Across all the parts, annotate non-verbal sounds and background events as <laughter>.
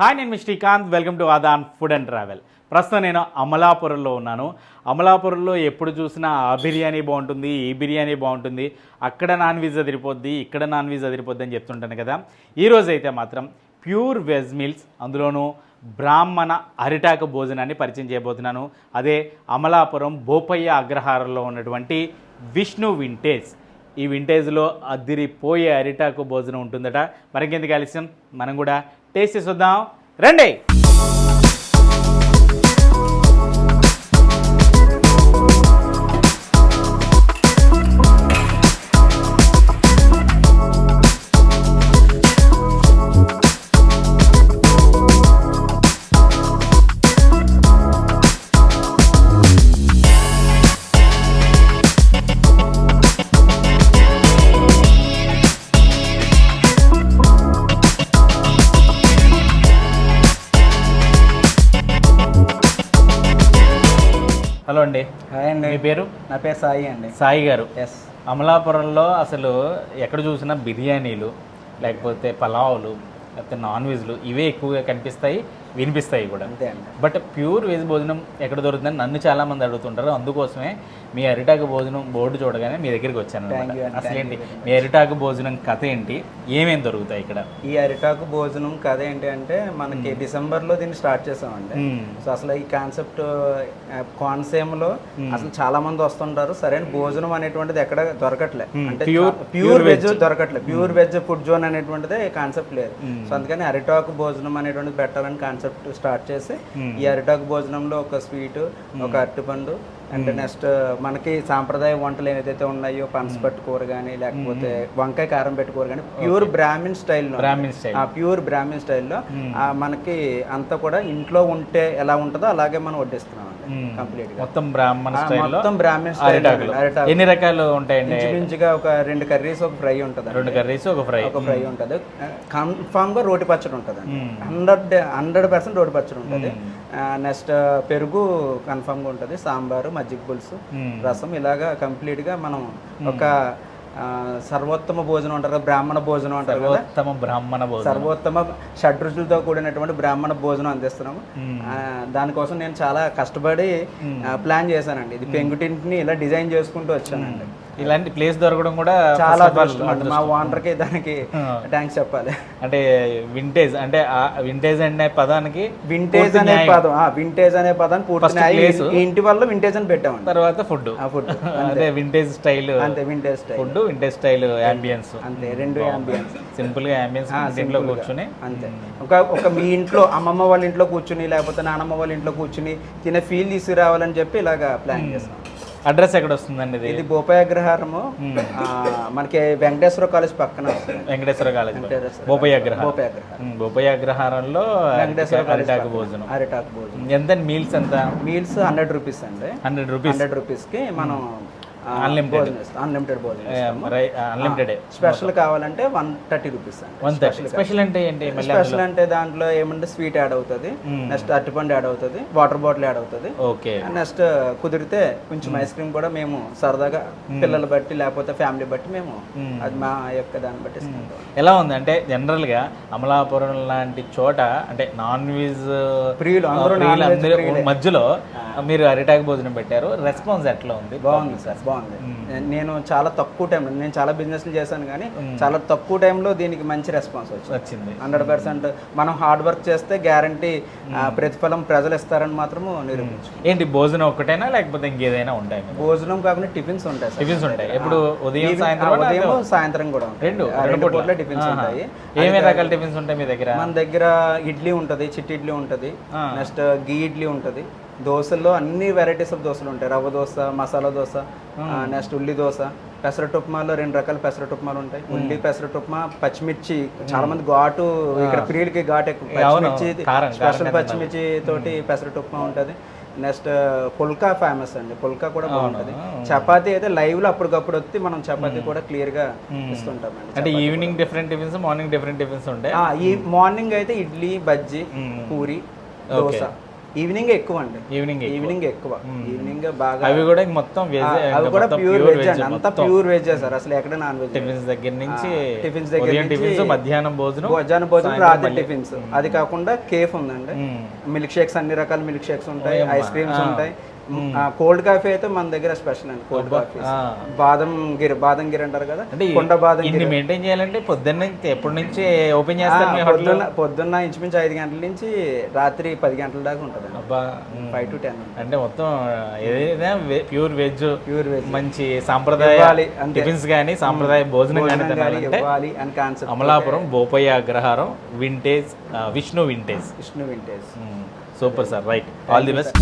Hi నేను మీ Srikanth. Welcome to Aadan food and travel. ప్రస్తుతం నేను అమలాపురంలో ఉన్నాను. అమలాపురంలో ఎప్పుడు చూసినా ఆ బిర్యానీ బాగుంటుంది ఈ బిర్యానీ బాగుంటుంది. అక్కడ నాన్ వెజ్ అదిరిపోద్ది ఇక్కడ నాన్ వెజ్ అదిరిపోద్ది అని చెప్తుంటాను కదా. ఈరోజు అయితే మాత్రం ప్యూర్ వెజ్ మీల్స్ అందులోనూ బ్రాహ్మణ అరిటాకు భోజనాన్ని పరిచయం చేయబోతున్నాను. అదే అమలాపురం బోపయ్య అగ్రహారంలో ఉన్నటువంటి విష్ణు వింటేజ్. ఈ వింటేజ్లో అదిరిపోయే అరిటాకు భోజనం ఉంటుందట. మరికెందుకు ఆలస్యం? మనం కూడా టేస్ట్ చూద్దాం రండి. అండి హాయ్ అండి. మీ పేరు? నా పేరు సాయి అండి. సాయి గారు. ఎస్ అమలాపురంలో అసలు ఎక్కడ చూసినా బిర్యానీలు లేకపోతే పలావులు లేకపోతే నాన్ వెజ్లు ఇవే ఎక్కువగా కనిపిస్తాయి వినిపిస్తాయి కూడా. అంతే అండి. బట్ ప్యూర్ వెజ్ భోజనం ఎక్కడ దొరుకుతుందని నన్ను చాలా మంది అడుగుతుంటారు. అందుకోసమే మీ అరిటాకు భోజనం బోర్డు చూడగానే మీ దగ్గరికి వచ్చాను అసలు ఏంటి మీ అరిటాకు భోజనం కథ ఏంటి? ఏమేమి దొరుకుతాయి ఇక్కడ? ఈ అరిటాకు భోజనం కథ ఏంటి అంటే మనకి డిసెంబర్లో దీన్ని స్టార్ట్ చేసామండి. సో అసలు ఈ కాన్సెప్ట్ కోనసీమలో అసలు చాలా మంది వస్తుంటారు. సరైన భోజనం అనేటువంటిది ఎక్కడ దొరకట్లే. అంటే ప్యూర్ వెజ్. దొరకట్లే. ప్యూర్ వెజ్ ఫుడ్ జోన్ అనేటువంటిది కాన్సెప్ట్ లేదు. సో అందుకని అరిటాకు భోజనం అనేటువంటిది పెట్టాలని కాన్సెప్ట్ స్టార్ట్ చేసి ఈ అరిటాకు భోజనంలో ఒక స్వీట్ ఒక అరటిపండు అండ్ నెక్స్ట్ మనకి సాంప్రదాయ వంటలు ఏదైతే ఉన్నాయో పనసపట్టు కూర కానీ లేకపోతే వంకాయ కారం పెట్టుకూర కానీ ప్యూర్ బ్రాహ్మిన్ స్టైల్లో బ్రాహ్మిన్ స్టైల్. ఆ ప్యూర్ బ్రాహ్మిన్ స్టైల్లో ఆ మనకి అంతా కూడా ఇంట్లో ఉంటే ఎలా ఉంటుందో అలాగే మనం వడ్డిస్తున్నాం కంప్లీట్గా మొత్తం బ్రాహ్మణ మొత్తం బ్రాహ్మిన్ స్టైల్ అరిటాకులు. అరిటాకు ఎన్ని రకాలు ఉంటాయండి? ఇంచుమించుగా ఒక రెండు కర్రీస్ ఒక ఫ్రై ఉంటుంది రెండు కర్రీస్ ఒక ఫ్రై. ఒక ఫ్రై ఉంటుంది. కన్ఫామ్గా రోటి పచ్చడి ఉంటుంది హండ్రెడ్ హండ్రెడ్ పర్సెంట్ రోటి పచ్చడి ఉంటుంది. నెక్స్ట్ పెరుగు కన్ఫామ్గా ఉంటుంది సాంబారు మజ్జిగ పులుసు రసం. ఇలాగా కంప్లీట్గా మనం ఒక సర్వోత్తమ భోజనం అంటారు కదా, బ్రాహ్మణ భోజనం అంటారు కదా. ఉత్తమ బ్రాహ్మణ భోజనం. సర్వోత్తమ షడ్రుచులతో కూడినటువంటి బ్రాహ్మణ భోజనం అందిస్తున్నాము. ఆ, దానికోసం నేను చాలా కష్టపడి ప్లాన్ చేశానండి. ఇది పెంకుటింటిని ఇలా డిజైన్ చేసుకుంటూ వచ్చానండి. ఇలాంటి ప్లేస్ దొరకడం కూడా చాలా అదృష్టం. మా ఓనర్కి దానికి థ్యాంక్స్ చెప్పాలి. అంటే వింటేజ్ అంటే వింటేజ్ అనే పదానికి వింటేజ్ అనే. పదం వింటేజ్ అనే పదాన్ని పూర్తి ఇంటి వల్ల వింటేజ్ అని పెట్టామండి. తర్వాత ఫుడ్ ఆ ఫుడ్ <laughs> అదే వింటేజ్ స్టైల్ అంతే vintage style food vintage style ambience అంతే రెండు అంబియన్స్ సింపుల్గా అంబియన్స్ ఇంట్లో కూర్చొని. అంతే. ఒక ఒక మీ ఇంట్లో అమ్మమ్మ వాళ్ళ ఇంట్లో కూర్చుని లేకపోతే నానమ్మ వాళ్ళ ఇంట్లో కూర్చుని తినే ఫీల్ తీసుకురావాలని చెప్పి ఇలాగా ప్లాన్ చేస్తాం అడ్రస్ ఎక్కడ వస్తుందండి ఇది? బోపాయ అగ్రహారము. మనకి వెంకటేశ్వర కాలేజ్ పక్కన. వెంకటేశ్వర కాలేజ్ అగ్రహారం. బోపాయ అగ్రహారం. ఉమ్, బోపయ్య అగ్రహారంలో వెంకటేశ్వర కాలేజ్ అరిటాకు. భోజనం. అరిటాకు భోజనం. ఎంత? మీల్స్ ఎంత? మీల్స్ హండ్రెడ్ రూపీస్ అండి. Hundred rupees. హండ్రెడ్ రూపీస్కి మనం అన్లిమిటెడ్ భోజనం అన్లిమిటెడ్ స్పెషల్ కావాలంటే వన్ థర్టీ రూపీస్ అండి. వన్ థర్టీ స్పెషల్ అంటే ఏంటి స్పెషల్ అంటే దాంట్లో ఏమంటే స్వీట్ యాడ్ అవుతుంది. నెక్స్ట్ అరటిపండు యాడ్ అవుతుంది. వాటర్ బాటిల్ యాడ్ అవుతుంది. ఓకే నెక్స్ట్ కుదిరితే కొంచెం ఐస్ క్రీమ్ కూడా మేము సరదాగా పిల్లలు బట్టి లేకపోతే ఫ్యామిలీ బట్టి మేము అది మా యొక్క దాన్ని బట్టి ఎలా ఉంది? అంటే జనరల్గా అమలాపురం లాంటి చోట అంటే నాన్ వెజ్ ప్రియులు అందరూ అందరూ మధ్యలో మీరు అరిటాకు భోజనం పెట్టారు. రెస్పాన్స్ ఎట్లా ఉంది? బాగుంది సార్ బాగుంది. నేను చాలా తక్కువ టైంలో నేను చాలా బిజినెస్లు చేశాను కానీ చాలా తక్కువ టైంలో దీనికి మంచి రెస్పాన్స్ వచ్చింది. హండ్రెడ్ పర్సెంట్ మనం హార్డ్ వర్క్ చేస్తే గ్యారంటీ ప్రతిఫలం ప్రజలు ఇస్తారని మాత్రము నిరూపించు ఏంటి భోజనం ఒక్కటేనా లేకపోతే ఇంకేదైనా ఉంటాయి? భోజనం కాకుండా టిఫిన్స్ ఉంటాయి టిఫిన్స్ ఉంటాయి. ఎప్పుడు ఉదయం సాయంత్రం ఉదయం సాయంత్రం కూడా రెండు రెండు పూట్ల. టిఫిన్స్ ఉంటాయి. ఏమేమి రకాల టిఫిన్స్ ఉంటాయి మీ దగ్గర? మన దగ్గర ఇడ్లీ ఉంటుంది చిట్టి ఇడ్లీ ఉంటుంది. నెక్స్ట్ గీ ఇడ్లీ ఉంటుంది దోశల్లో అన్ని వెరైటీస్ ఆఫ్ దోశలు ఉంటాయి. రవ్వ దోశ మసాలా దోశ నెక్స్ట్ ఉల్లి దోశ. పెసరట్టు ఉప్మాలో రెండు రకాల పెసరట్టు ఉప్మాలు ఉంటాయి. ఉల్లి పెసరట్టు ఉప్మా పచ్చిమిర్చి. చాలా మంది ఘాటు ఇక్కడ ప్రియులకి ఘాటు ఎక్కువ. పచ్చిమిర్చి స్పెషల్ పచ్చిమిర్చి తోటి పెసరట్టు ఉప్మా ఉంటుంది. నెక్స్ట్ పుల్కా ఫేమస్ అండి. పుల్కా కూడా బాగుంటుంది. చపాతీ అయితే లైవ్లో అప్పటికప్పుడు వచ్చి మనం చపాతీ కూడా క్లియర్గా ఇస్తుంటామండి అంటే evening different tiffins morning different tiffins ఉంటాయి ఈ మార్నింగ్ అయితే ఇడ్లీ బజ్జీ పూరి దోశ. ఈవినింగ్ ఎక్కువ అండి. ఈవినింగ్ ఈవినింగ్ ఎక్కువ. ఈవినింగ్ బాగా అవి కూడా మొత్తం అవి కూడా ప్యూర్ వెజ్ అండి. అంతా ప్యూర్ వెజ్ సార్. అసలు ఎక్కడ నాన్ వెజ్ టిఫిన్స్ దగ్గర నుంచి టిఫిన్స్ దగ్గర టిఫిన్స్ మధ్యాహ్నం భోజనం మధ్యాహ్నం భోజనం రాత్రి టిఫిన్స్ అది కాకుండా కేఫ్ ఉందండి. మిల్క్ షేక్స్ అన్ని రకాల మిల్క్ షేక్స్ ఉంటాయి ఐస్ క్రీమ్స్ ఉంటాయి. కోల్డ్ కాఫీ అయితే మన దగ్గర స్పెషల్ అండి కోల్డ్ కాఫీ. బాదం గిర్ బాదం గిర్ అంటారు కదా అంటే కొండ బాదం ఇన్ని మెయింటైన్ చేయాలంటే పొద్దున్న ఎప్పటి నుంచి ఓపెన్ చేస్తారు పొద్దున్న పొద్దున్న ఇంచుమించు ఐదు గంటల నుంచి రాత్రి పది గంటల దాకా ఉంటుంది అబ్బా. ఫైవ్ టు టెన్ అంటే మొత్తం ఏదైనా ప్యూర్ వెజ్ ప్యూర్ వెజ్. మంచి సాంప్రదాయ. టిఫిన్స్ కానీ సాంప్రదాయ భోజనం కానీ ఇవ్వాలి అని concept Amalapuram Bopayya Agraharam vintage Vishnu vintage Vishnu vintage super sir right. All the best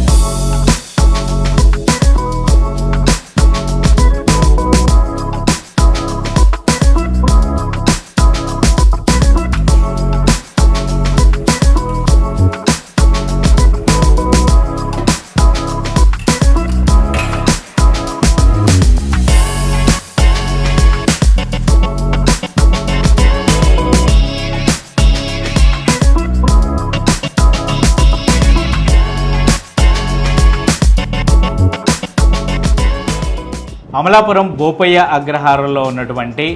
Amalapuram Bopayya అగ్రహారంలో ఉన్నటువంటి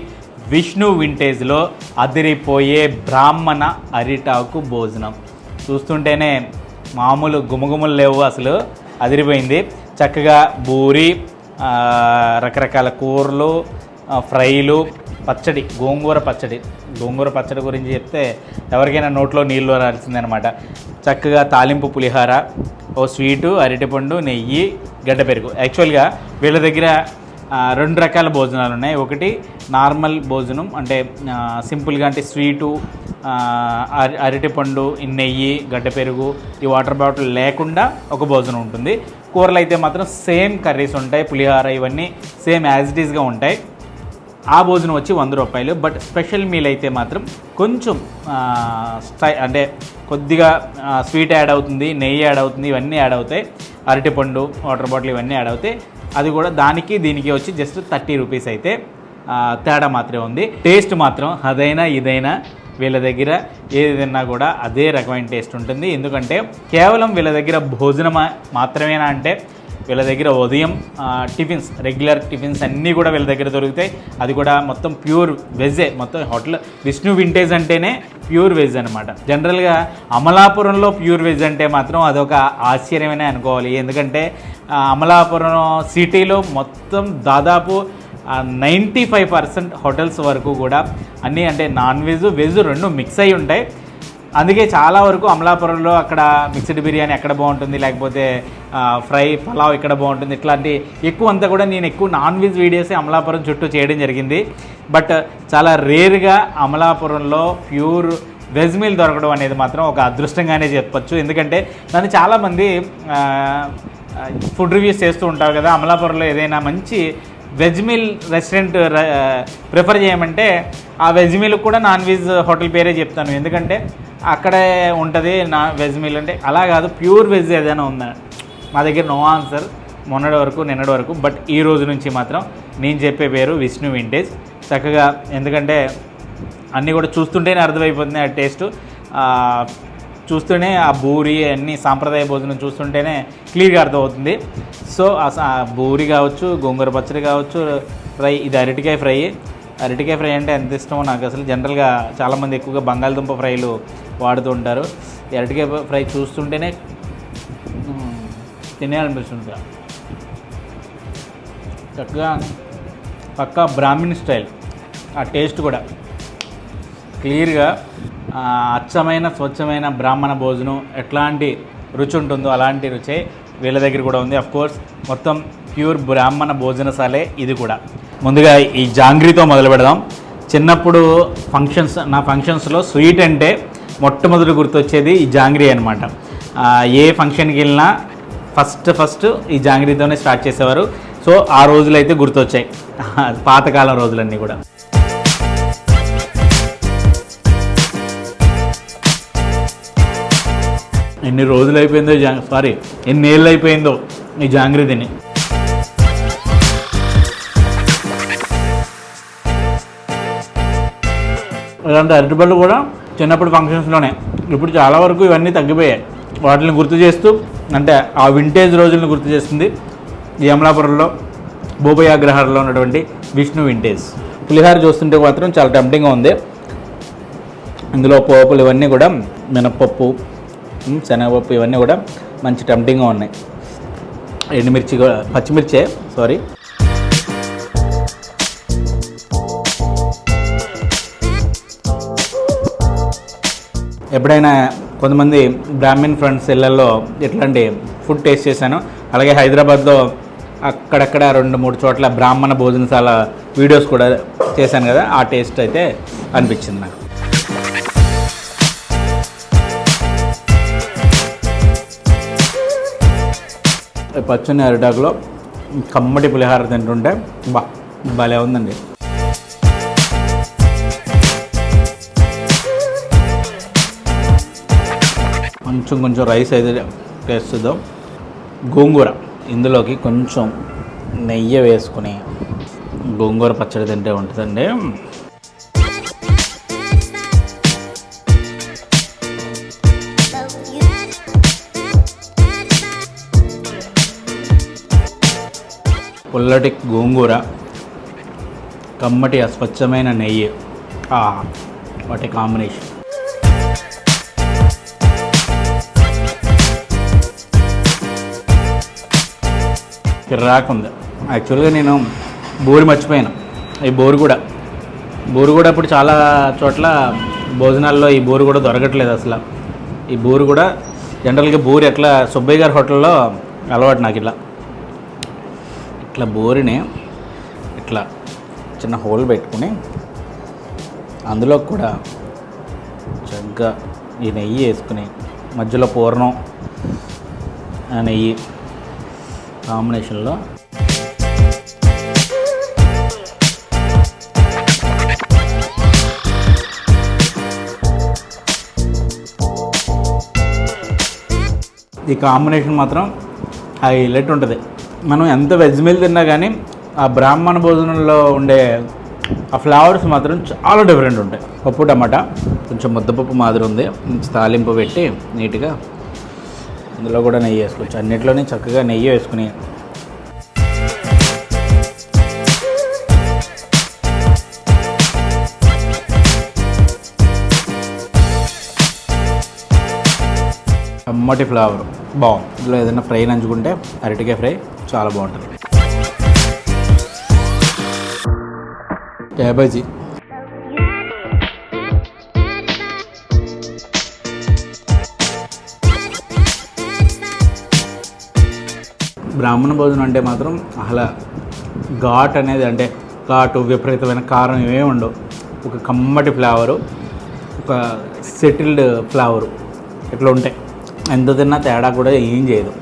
విష్ణు వింటేజ్లో అదిరిపోయే బ్రాహ్మణ అరిటాకు భోజనం. చూస్తుంటేనే మామూలు గుమగుమలు లేవు అసలు. అదిరిపోయింది. చక్కగా బూరి రకరకాల కూరలు ఫ్రైలు పచ్చడి గోంగూర పచ్చడి. గోంగూర పచ్చడి గురించి చెప్తే ఎవరికైనా నోట్లో నీళ్ళు రాల్సిందనమాట. చక్కగా తాలింపు పులిహార ఓ స్వీటు అరటిపండు నెయ్యి గడ్డ పెరుగు. యాక్చువల్గా వీళ్ళ దగ్గర రెండు రకాల భోజనాలు ఉన్నాయి. ఒకటి నార్మల్ భోజనం అంటే సింపుల్గా అంటే స్వీటు అర- అరటిపండు ఈ నెయ్యి గడ్డ పెరుగు ఈ వాటర్ బాటిల్ లేకుండా ఒక భోజనం ఉంటుంది. కూరలు అయితే మాత్రం సేమ్ కర్రీస్ ఉంటాయి పులిహార ఇవన్నీ సేమ్ యాజ్ ఇట్ ఈస్గా ఉంటాయి. ఆ భోజనం వచ్చి వంద రూపాయలు. బట్ స్పెషల్ మీల్ అయితే మాత్రం కొంచెం స్టై అంటే కొద్దిగా స్వీట్ యాడ్ అవుతుంది నెయ్యి యాడ్ అవుతుంది ఇవన్నీ యాడ్ అవుతాయి. అరటిపండు వాటర్ బాటిల్ ఇవన్నీ యాడ్ అవుతాయి. అది కూడా దానికి దీనికి వచ్చి జస్ట్ థర్టీ రూపీస్ అయితే తేడా మాత్రమే ఉంది. టేస్ట్ మాత్రం అదైనా ఇదైనా వీళ్ళ దగ్గర ఏది తిన్నా కూడా అదే రకమైన టేస్ట్ ఉంటుంది. ఎందుకంటే కేవలం వీళ్ళ దగ్గర భోజనం మాత్రమేనా అంటే వీళ్ళ దగ్గర ఉదయం టిఫిన్స్ రెగ్యులర్ టిఫిన్స్ అన్నీ కూడా వీళ్ళ దగ్గర దొరుకుతాయి. అది కూడా మొత్తం ప్యూర్ వెజ్జే. మొత్తం హోటల్ విష్ణు వింటేజ్ అంటేనే ప్యూర్ వెజ్ అనమాట జనరల్గా అమలాపురంలో ప్యూర్ వెజ్ అంటే మాత్రం అదొక ఆశ్చర్యమనే అనుకోవాలి. ఎందుకంటే అమలాపురం సిటీలో మొత్తం దాదాపు నైంటీ ఫైవ్ పర్సెంట్ హోటల్స్ వరకు కూడా అన్నీ అంటే నాన్ వెజ్ వెజ్ రెండు మిక్స్ అయి ఉంటాయి. అందుకే చాలా వరకు అమలాపురంలో అక్కడ మిక్స్డ్ బిర్యానీ ఎక్కడ బాగుంటుంది లేకపోతే ఫ్రై పలావ్ ఇక్కడ బాగుంటుంది ఇట్లాంటి ఎక్కువ అంతా కూడా నేను ఎక్కువ నాన్ వెజ్ వీడియోస్ అమలాపురం చుట్టూ చేయడం జరిగింది. బట్ చాలా రేర్గా అమలాపురంలో ప్యూర్ వెజ్ మీల్ దొరకడం అనేది మాత్రం ఒక అదృష్టంగానే చెప్పచ్చు. ఎందుకంటే దాన్ని చాలామంది ఫుడ్ రివ్యూస్ చేస్తూ ఉంటారు కదా అమలాపురంలో ఏదైనా మంచి వెజ్ మీల్ రెస్టారెంట్ ప్రిఫర్ చేయమంటే ఆ వెజ్ మీల్ కూడా నాన్ వెజ్ హోటల్ పేరే చెప్తాను. ఎందుకంటే అక్కడే ఉంటుంది నా వెజ్ మీల్ అంటే అలా కాదు ప్యూర్ వెజ్ ఏదైనా ఉందా? మా దగ్గర నో ఆన్సర్. మొన్నటి వరకు నిన్నటి వరకు బట్ ఈ రోజు నుంచి మాత్రం నేను చెప్పే పేరు విష్ణు వింటేజ్. చక్కగా ఎందుకంటే అన్నీ కూడా చూస్తుంటేనే అర్థమైపోతుంది ఆ టేస్ట్. చూస్తూనే ఆ బూరి అన్ని సాంప్రదాయ భోజనం చూస్తుంటేనే క్లియర్గా అర్థమవుతుంది. సో ఆ ఆ బూరి కావచ్చు గోంగూర పచ్చడి కావచ్చు ఫ్రై ఇది అరటికాయ ఫ్రై. అరటికాయ ఫ్రై అంటే ఎంత ఇష్టమో నాకు అసలు జనరల్గా చాలామంది ఎక్కువగా బంగాళదుంప ఫ్రైలు వాడుతూ ఉంటారు. అరటికాయ ఫ్రై చూస్తుంటేనే తినేయాలనిపిస్తుంది చక్కగా పక్కా బ్రాహ్మిన్ స్టైల్. ఆ టేస్ట్ కూడా క్లియర్గా అచ్చమైన స్వచ్ఛమైన బ్రాహ్మణ భోజనం ఎట్లాంటి రుచి ఉంటుందో అలాంటి రుచే వీళ్ళ దగ్గర కూడా ఉంది. కోర్స్ మొత్తం ప్యూర్ బ్రాహ్మణ భోజనశాలే ఇది కూడా. ముందుగా ఈ జాంగ్రీతో మొదలు పెడదాం. చిన్నప్పుడు ఫంక్షన్స్ నా ఫంక్షన్స్లో స్వీట్ అంటే మొట్టమొదటి గుర్తొచ్చేది ఈ జాంగ్రీ అనమాట ఏ ఫంక్షన్కి వెళ్ళినా ఫస్ట్ ఫస్ట్ ఈ జాంగ్రీతోనే స్టార్ట్ చేసేవారు. సో ఆ రోజులైతే గుర్తొచ్చాయి. <laughs> పాతకాలం రోజులన్నీ కూడా. ఎన్ని రోజులు అయిపోయిందో జా సారీ ఎన్ని ఏళ్ళు అయిపోయిందో ఈ జాంగ్రీ తిని ఇలాంటి అరటిపళ్ళు కూడా చిన్నప్పుడు ఫంక్షన్స్లోనే. ఇప్పుడు చాలా వరకు ఇవన్నీ తగ్గిపోయాయి. వాటిని గుర్తు చేస్తూ అంటే ఆ వింటేజ్ రోజులను గుర్తు చేస్తుంది. యమలాపురంలో అమలాపురంలో ఉన్నటువంటి విష్ణు వింటేజ్ పులిహార చూస్తుంటే మాత్రం చాలా టెంప్టింగ్గా ఉంది. ఇందులో పోపులు ఇవన్నీ కూడా మినప్పప్పు శనగపప్పు ఇవన్నీ కూడా మంచి టెంప్టింగ్గా ఉన్నాయి. ఎండుమిర్చి కూడా పచ్చిమిర్చే సారీ ఎప్పుడైనా కొంతమంది బ్రాహ్మిన్ ఫ్రెండ్స్ ఇళ్ళల్లో ఇట్లాంటి ఫుడ్ టేస్ట్ చేశాను. అలాగే హైదరాబాద్లో అక్కడక్కడ రెండు మూడు చోట్ల బ్రాహ్మణ భోజనశాల వీడియోస్ కూడా చేశాను కదా ఆ టేస్ట్ అయితే అనిపించింది నాకు. పచ్చని అరిటాకులో కమ్మటి పులిహార తింటుంటే బా భలే ఉందండి. కొంచెం కొంచెం రైస్ అయితే టేస్ట్ గోంగూర ఇందులోకి కొంచెం నెయ్యి వేసుకుని గోంగూర పచ్చడి తింటే ఉంటుందండి. పుల్లటి గోంగూర కమ్మటి అస్వచ్ఛమైన నెయ్యి. వాటి కాంబినేషన్. కిర్రాక్ ఉంది యాక్చువల్గా నేను బోరు మర్చిపోయాను. ఈ బోరు కూడా. బోరు కూడా ఇప్పుడు చాలా చోట్ల భోజనాల్లో ఈ బోరు కూడా దొరకట్లేదు అసలు. ఈ బోరు కూడా జనరల్గా బోరు ఎట్లా సుబ్బయ్య గారి హోటల్లో అలవాటు నాకు ఇట్లా. ఇట్లా బోరిని ఇట్లా చిన్న హోల్ పెట్టుకుని అందులో కూడా చక్కగా ఈ నెయ్యి వేసుకుని మధ్యలో పూర్ణం ఆ నెయ్యి కాంబినేషన్లో. ఈ కాంబినేషన్ మాత్రం హైలైట్ ఉంటుంది. మనం ఎంత వెజ్ మీల్ తిన్నా కానీ ఆ బ్రాహ్మణ భోజనంలో ఉండే ఆ ఫ్లవర్స్ మాత్రం చాలా డిఫరెంట్ ఉంటాయి. పప్పు టమాటా కొంచెం ముద్దపప్పు మాదిరి ఉంది. కొంచెం తాలింపు పెట్టి నీట్గా అందులో కూడా నెయ్యి వేసుకోవచ్చు. అన్నిట్లోనే చక్కగా నెయ్యి వేసుకుని అమ్మటి ఫ్లేవర్ బాగుంది. ఇందులో ఏదైనా ఫ్రై నంచుకుంటే అరటికాయ ఫ్రై చాలా బాగుంటుంది. క్యాబేజీ బ్రాహ్మణ భోజనం అంటే మాత్రం అలా ఘాట్ అనేది అంటే ఘాటు విపరీతమైన కారం ఇవే ఉండవు. ఒక కమ్మటి ఫ్లేవరు ఒక సెటిల్డ్ ఫ్లేవరు ఇట్లా ఉంటాయి. ఎంత తిన్నా తేడా కూడా ఏం చేయదు.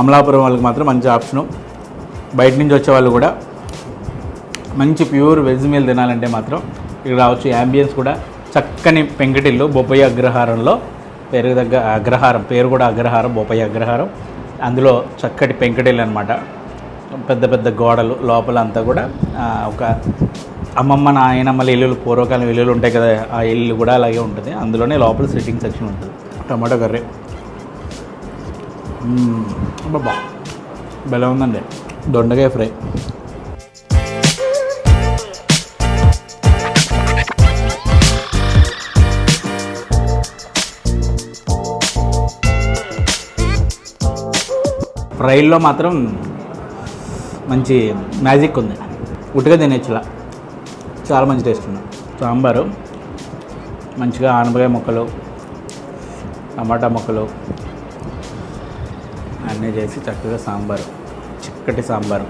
అమలాపురం వాళ్ళకి మాత్రం మంచి ఆప్షను. బయట నుంచి వచ్చే వాళ్ళు కూడా మంచి ప్యూర్ వెజ్ మీల్ తినాలంటే మాత్రం ఇక్కడ రావచ్చు. యాంబియన్స్ కూడా చక్కని పెంకటిల్లు బొప్పయ్య అగ్రహారంలో పేరు దగ్గ అగ్రహారం పేరు కూడా అగ్రహారం బొప్పయ్య అగ్రహారం. అందులో చక్కటి పెంకటిల్లు అనమాట పెద్ద పెద్ద గోడలు లోపల అంతా కూడా ఒక అమ్మమ్మ నాయనమ్మల ఇల్లులు పూర్వకాలం ఇల్లులు ఉంటాయి కదా ఆ ఇల్లు కూడా అలాగే ఉంటుంది. అందులోనే లోపల సిట్టింగ్ సెక్షన్ ఉంటుంది. Tomato curry. మ్మ్. భలే ఉందండి దొండకాయ ఫ్రై ఫ్రైల్లో మాత్రం మంచి మ్యాజిక్ ఉంది ఉట్టుగా తినేచ్చులా చాలా మంచి టేస్ట్ ఉంది సాంబారు మంచిగా ఆనపకాయ ముక్కలు టమాటా ముక్కలు అన్నీ చేసి చక్కగా సాంబారు చిక్కటి సాంబారు.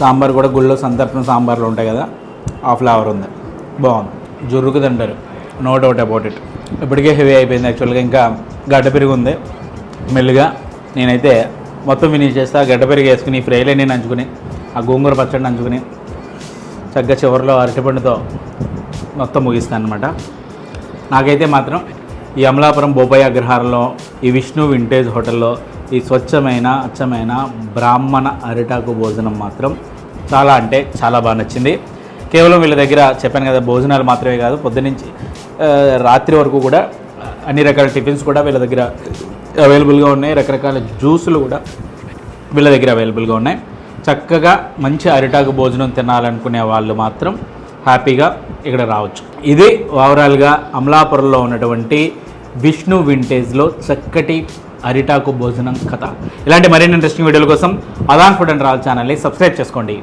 సాంబార్ కూడా గుళ్ళో సంతర్పణ సాంబార్లు ఉంటాయి కదా ఆ ఫ్లేవర్ ఉంది. బాగుంది. జురుకు తింటారు. No doubt about it. ఇప్పటికే హెవీ అయిపోయింది యాక్చువల్గా. ఇంకా గడ్డ పెరుగు ఉంది. మెల్లిగా నేనైతే మొత్తం ఫినిష్ చేస్తా గడ్డ పెరిగి వేసుకుని ఈ ఫ్రైలే నేను నంచుకుని ఆ గోంగూర పచ్చడి నంచుకుని చక్కగా చివరిలో అరటిపండుతో మొత్తం ముగిస్తాను అనమాట నాకైతే మాత్రం ఈ అమలాపురం బొబ్బయ్య అగ్రహారంలో ఈ విష్ణు వింటేజ్ హోటల్లో ఈ స్వచ్ఛమైన అచ్చమైన బ్రాహ్మణ అరిటాకు భోజనం మాత్రం చాలా అంటే చాలా బాగా నచ్చింది. కేవలం వీళ్ళ దగ్గర చెప్పాను కదా భోజనాలు మాత్రమే కాదు పొద్దునుంచి రాత్రి వరకు కూడా అన్ని రకాల టిఫిన్స్ కూడా వీళ్ళ దగ్గర అవైలబుల్గా ఉన్నాయి. రకరకాల జ్యూసులు కూడా వీళ్ళ దగ్గర అవైలబుల్గా ఉన్నాయి. చక్కగా మంచి అరిటాకు భోజనం తినాలనుకునే వాళ్ళు మాత్రం హ్యాపీగా ఇక్కడ రావచ్చు. ఇది ఓవరాల్గా అమలాపురంలో ఉన్నటువంటి విష్ణు వింటేజ్లో చక్కటి అరిటాకు భోజనం కథ. ఇలాంటి మరిన్ని ఇంట్రెస్టింగ్ వీడియోల కోసం అదాన్ ఫుడ్ అండ్ రాల్ ఛానల్ని సబ్స్క్రైబ్ చేసుకోండి.